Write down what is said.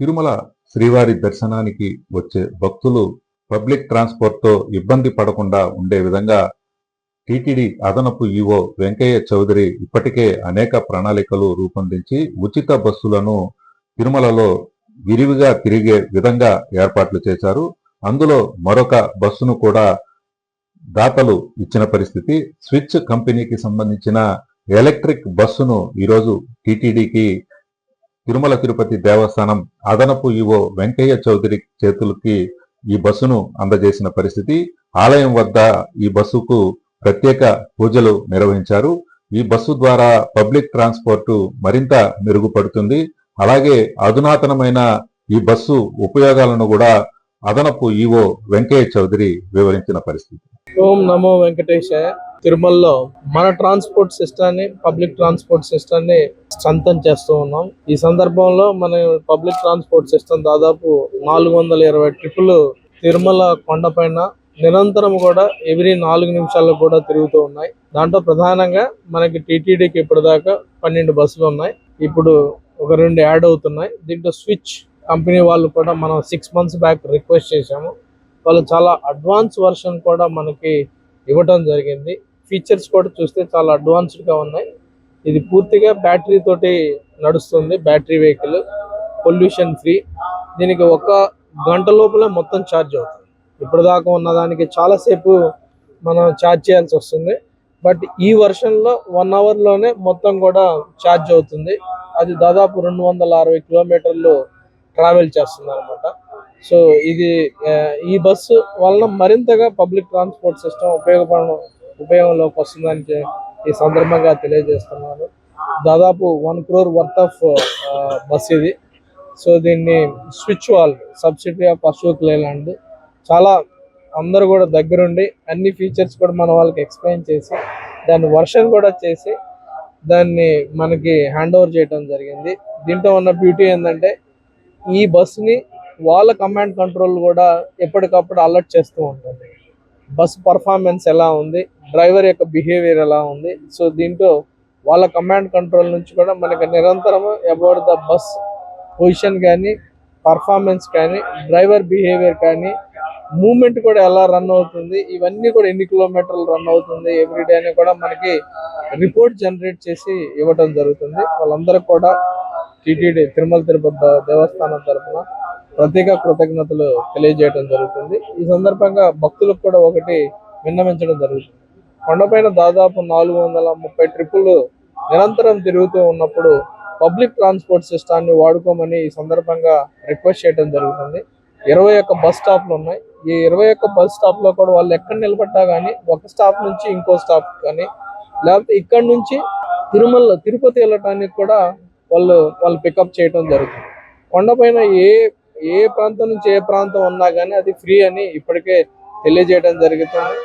తిరుమల శ్రీవారి దర్శనానికి వచ్చే భక్తులు పబ్లిక్ ట్రాన్స్పోర్ట్తో ఇబ్బంది పడకుండా ఉండే విధంగా టిటిడి అదనపు ఈవో వెంకయ్య చౌదరి ఇప్పటికే అనేక ప్రణాళికలు రూపొందించి ఉచిత బస్సులను తిరుమలలో విరివిగా తిరిగే విధంగా ఏర్పాట్లు చేశారు. అందులో మరొక బస్సును కూడా దాతలు ఇచ్చిన పరిస్థితి. స్విచ్ కంపెనీకి సంబంధించిన ఎలక్ట్రిక్ బస్సును ఈరోజు టిటిడికి తిరుమల తిరుపతి దేవస్థానం అదనపు ఈవో వెంకయ్య చౌదరి చేతులకి ఈ బస్సును అందజేసిన పరిస్థితి. ఆలయం వద్ద ఈ బస్సుకు ప్రత్యేక పూజలు నిర్వహించారు. ఈ బస్సు ద్వారా పబ్లిక్ ట్రాన్స్పోర్ట్ మరింత మెరుగుపడుతుంది. అలాగే అధునాతనమైన ఈ బస్సు ఉపయోగాలను కూడా అదనపు ఈవో వెంకయ్య చౌదరి వివరించిన పరిస్థితి. ఓం నమో వెంకటేశాయ. తిరుమలలో మన ట్రాన్స్పోర్ట్ సిస్టాన్ని పబ్లిక్ ట్రాన్స్పోర్ట్ సిస్టాన్ని సంతం చేస్తూ ఉన్నాం. ఈ సందర్భంలో మన పబ్లిక్ ట్రాన్స్పోర్ట్ సిస్టమ్ దాదాపు నాలుగు వందల ఇరవై ట్రిప్పులు తిరుమల కొండపైన నిరంతరం కూడా ఎవ్రీ నాలుగు నిమిషాలకు కూడా తిరుగుతూ ఉన్నాయి. దాంట్లో ప్రధానంగా మనకి టీటీడీకి ఇప్పటిదాకా పన్నెండు బస్సులు ఉన్నాయి. ఇప్పుడు ఒక రెండు యాడ్ అవుతున్నాయి. దీంట్లో స్విచ్ కంపెనీ వాళ్ళు కూడా మనం సిక్స్ మంత్స్ బ్యాక్ రిక్వెస్ట్ చేశాము. వాళ్ళు చాలా అడ్వాన్స్ వర్షన్ కూడా మనకి ఇవ్వటం జరిగింది. ఫీచర్స్ కూడా చూస్తే చాలా అడ్వాన్స్డ్గా ఉన్నాయి. ఇది పూర్తిగా బ్యాటరీ తోటి నడుస్తుంది బ్యాటరీ వెహికల్ పొల్యూషన్ ఫ్రీ దీనికి ఒక గంట లోపల మొత్తం ఛార్జ్ అవుతుంది. ఇప్పుడు దాకా ఉన్న దానికి చాలాసేపు మనం ఛార్జ్ చేయాల్సి వస్తుంది. బట్ ఈ వర్షన్లో వన్ అవర్లోనే మొత్తం కూడా ఛార్జ్ అవుతుంది. అది దాదాపు రెండు వందల అరవై కిలోమీటర్లు ట్రావెల్ చేస్తుంది అనమాట సో ఇది ఈ బస్సు వలన మరింతగా పబ్లిక్ ట్రాన్స్పోర్ట్ సిస్టమ్ ఉపయోగపడడం ఉపయోగంలోకి వస్తుందని ఈ సందర్భంగా తెలియజేస్తున్నాను. దాదాపు one crore worth of bus ఇది. సో దీన్ని Switch wall subsidy of Ashok Leyland. చాలా అందరూ కూడా దగ్గరుండి అన్ని ఫీచర్స్ కూడా మన వాళ్ళకి ఎక్స్ప్లెయిన్ చేసి దాన్ని వర్షన్ కూడా చేసి దాన్ని మనకి హ్యాండ్ ఓవర్ చేయడం జరిగింది. దీంట్లో ఉన్న బ్యూటీ ఏంటంటే ఈ బస్ని వాళ్ళ కమాండ్ కంట్రోల్ కూడా ఎప్పటికప్పుడు అలర్ట్ చేస్తూ ఉంటుంది. బస్ పర్ఫార్మెన్స్ ఎలా ఉంది డ్రైవర్ యొక్క బిహేవియర్ ఎలా ఉంది. సో దీంట్లో వాళ్ళ కమాండ్ కంట్రోల్ నుంచి కూడా మనకి నిరంతరం అబౌట్ ద బస్ పొజిషన్ కానీ పర్ఫార్మెన్స్ కానీ డ్రైవర్ బిహేవియర్ కానీ మూమెంట్ కూడా ఎలా రన్ అవుతుంది ఇవన్నీ కూడా ఎన్ని కిలోమీటర్లు రన్ అవుతుంది ఎవ్రీడే అని కూడా మనకి రిపోర్ట్ జనరేట్ చేసి ఇవ్వడం జరుగుతుంది. వాళ్ళందరూ కూడా టీటీడీ తిరుమల తిరుపతి దేవస్థానం తరఫున ప్రత్యేక కృతజ్ఞతలు తెలియజేయడం జరుగుతుంది. ఈ సందర్భంగా భక్తులకు కూడా ఒకటి విన్నవించడం జరుగుతుంది. కొండపైన దాదాపు నాలుగు వందల ముప్పై ట్రిప్పులు నిరంతరం తిరుగుతూ ఉన్నప్పుడు పబ్లిక్ ట్రాన్స్పోర్ట్ సిస్టాన్ని వాడుకోమని ఈ సందర్భంగా రిక్వెస్ట్ చేయడం జరుగుతుంది. ఇరవై ఒక్క బస్ స్టాప్లు ఉన్నాయి. ఈ ఇరవై ఒక్క బస్ స్టాప్లో కూడా వాళ్ళు ఎక్కడ నిలబడ్డా కానీ ఒక స్టాప్ నుంచి ఇంకో స్టాప్ కానీ లేకపోతే ఇక్కడ నుంచి తిరుమల తిరుపతి వెళ్ళటానికి కూడా వాళ్ళు వాళ్ళు పికప్ చేయడం జరుగుతుంది. కొండపైన ఏ ఏ ప్రాంతం నుంచి ఏ ప్రాంతం ఉన్నా కానీ అది ఫ్రీ అని ఇప్పటికే తెలియజేయడం జరుగుతుంది.